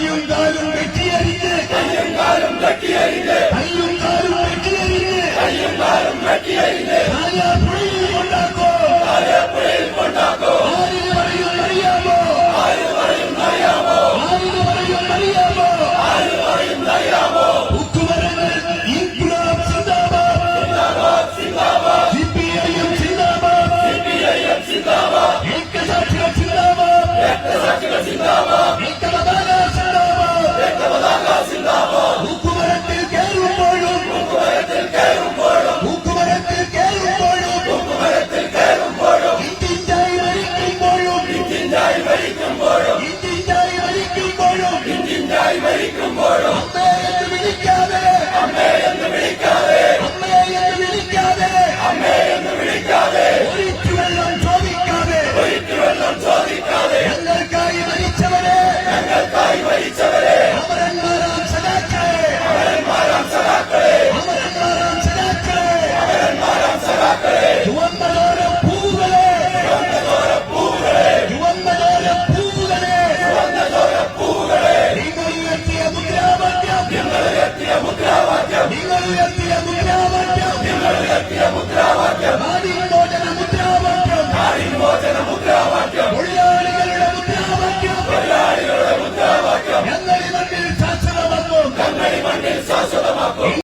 കയ്യും കാലും വെട്ടിയരിഞ്ഞ് കയ്യും കാലും വെട്ടിയരിഞ്ഞ് കയ്യും കാലും വെട്ടിയരിഞ്ഞ് കയ്യും കാലും വെട്ടിയരിഞ്ഞ് ഇന്ത്യൻ ജായ് ഭരിക്കുമ്പോഴും മുദ്രാവാക്യം. മോചന മുദ്രാവാക്യം. തൊഴിലാളികളുടെ മുദ്രാവാക്യം. തൊഴിലാളികളുടെ മുദ്രാവാക്യം. ഞങ്ങളിൽ ശാശ്വതമാക്കും ഞങ്ങളിൽ